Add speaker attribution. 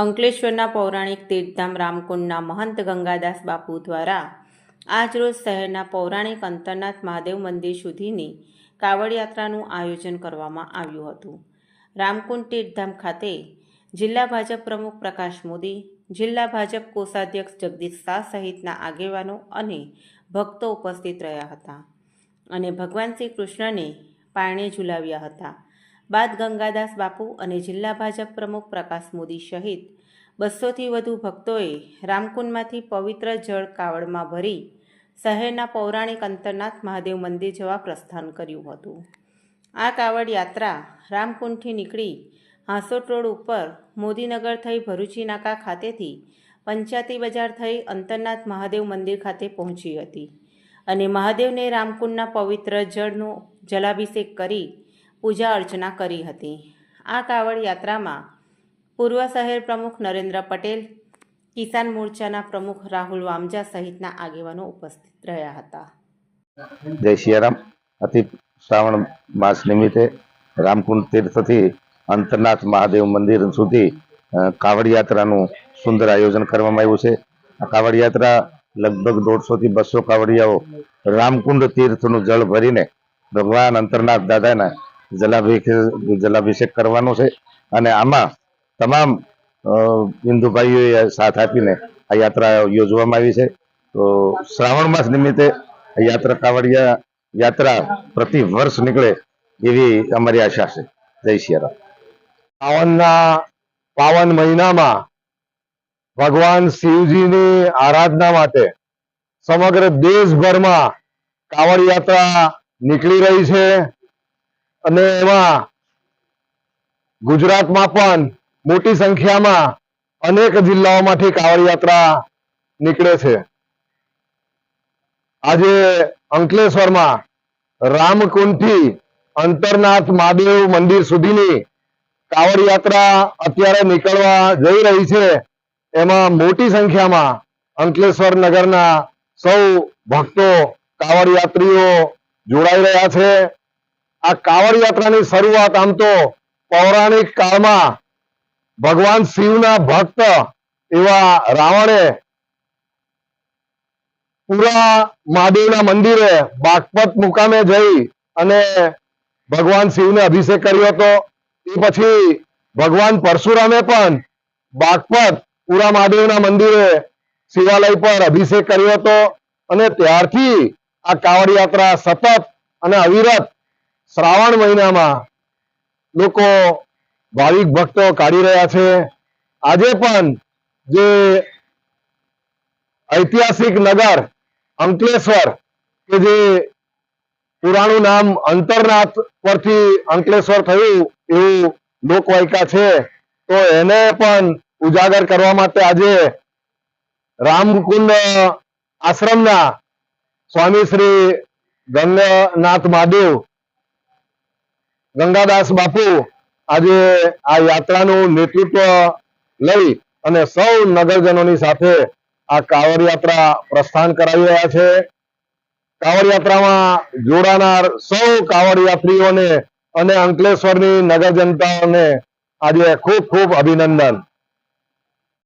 Speaker 1: અંકલેશ્વરના પૌરાણિક તીર્થધામ રામકુંડના મહંત ગંગાદાસ બાપુ દ્વારા આજરોજ શહેરના પૌરાણિક અંતરનાથ મહાદેવ મંદિર સુધીની કાવડ યાત્રાનું આયોજન કરવામાં આવ્યું હતું. રામકુંડ તીર્થધામ ખાતે જિલ્લા ભાજપ પ્રમુખ પ્રકાશ મોદી, જિલ્લા ભાજપ કોષાધ્યક્ષ જગદીશ શાહ સહિતના આગેવાનો અને ભક્તો ઉપસ્થિત રહ્યા હતા અને ભગવાન શ્રી કૃષ્ણને પારણે ઝુલાવ્યા હતા. બાદ ગંગાદાસ બાપુ અને જિલ્લા ભાજપ પ્રમુખ પ્રકાશ મોદી સહિત બસોથી વધુ ભક્તોએ રામકુંડમાંથી પવિત્ર જળ કાવડમાં ભરી શહેરના પૌરાણિક અંતરનાથ મહાદેવ મંદિર જવા પ્રસ્થાન કર્યું હતું. આ કાવડ યાત્રા રામકુંડથી નીકળી હાંસોટ રોડ ઉપર મોદીનગર થઈ ભરૂચી નાકા ખાતેથી પંચાયતી બજાર થઈ અંતરનાથ મહાદેવ મંદિર ખાતે પહોંચી હતી અને મહાદેવને રામકુંડના પવિત્ર જળનો જલાભિષેક કરી પૂજા અર્ચના કરી હતી. આ કાવડ યાત્રામાં પૂર્વ શહેર પ્રમુખ નરેન્દ્ર પટેલ, કિસાન મોરચાના પ્રમુખ રાહુલ વામજા સહિતના આગેવાનો ઉપસ્થિત રહ્યા હતા.
Speaker 2: જય સિયારામ અતિ શ્રાવણ માસ નિમિત્તે રામકુંડ તીર્થથી અંતરનાથ મહાદેવ મંદિર સુધી કાવડ યાત્રાનું સુંદર આયોજન કરવામાં આવ્યું છે. આ કાવડ યાત્રા લગભગ દોઢસોથી બસો કાવડિયાઓ રામકુંડ તીર્થનું જળ ભરીને ભગવાન અંતરનાથ દાદાના જલાભિષેક કરવાનો છે. અને આમાં તમામ અ, હિન્દુ સાથ આપીને આ યાત્રા યોજવામાં આવી છે. તો શ્રાવણ માસ નિમિત્તે યાત્રા કાવડિયા યાત્રા પ્રતિ વર્ષ નીકળે એવી અમારી આશા છે. જય સિયારામ
Speaker 3: પાવનના પાવન મહિનામાં ભગવાન શિવજીની આરાધના માટે સમગ્ર દેશભરમાં કાવડ યાત્રા નીકળી રહી છે. અને એમાં ગુજરાતમાં પણ મોટી સંખ્યામાં અનેક જિલ્લાઓમાંથી કાવડ યાત્રા નીકળે છે. આજે અંકલેશ્વરમાં રામકુંડથી અંતરનાથ મહાદેવ મંદિર સુધીની કાવડ યાત્રા અત્યારે નીકળવા જઈ રહી છે. એમાં મોટી સંખ્યામાં અંકલેશ્વર નગરના સૌ ભક્તો કાવડ યાત્રીઓ જોડાઈ રહ્યા છે. આ કાવડ યાત્રાની શરૂઆત આમ તો પૌરાણિક કાળમાં ભગવાન શિવના ભક્ત એવા રાવણે પુરા મહાદેવના મંદિરે બાગપત મુકામે જઈ અને ભગવાન શિવને અભિષેક કર્યો હતો. એ પછી ભગવાન પરશુરામે પણ બાગપત પુરા મહાદેવના મંદિરે શિવાલય પર અભિષેક કર્યો હતો અને ત્યારથી આ કાવડ યાત્રા સતત અને અવિરત શ્રાવણ મહિનામાં લોકો ભાવિક ભક્તો કાઢી રહ્યા છે. આજે પણ જે ઐતિહાસિક નગર અંકલેશ્વર, કે જે પુરાણું નામ અંતરનાથ પરથી અંકલેશ્વર થયું એવું લોકવાયકા છે, તો એને પણ ઉજાગર કરવા માટે આજે રામકુંડ આશ્રમના સ્વામી શ્રી ગંગાનાથ મહાદેવ ગંગાદાસ બાપુ આજે આ યાત્રાનું નેતૃત્વ લઈ અને સૌ નગરજનોની સાથે આ કાવડ યાત્રા પ્રસ્થાન કરાવી રહ્યા છે. કાવડ યાત્રામાં જોડાનાર સૌ કાવડ યાત્રીઓને અને અંકલેશ્વરની નગર જનતાઓને આજે ખૂબ ખૂબ અભિનંદન.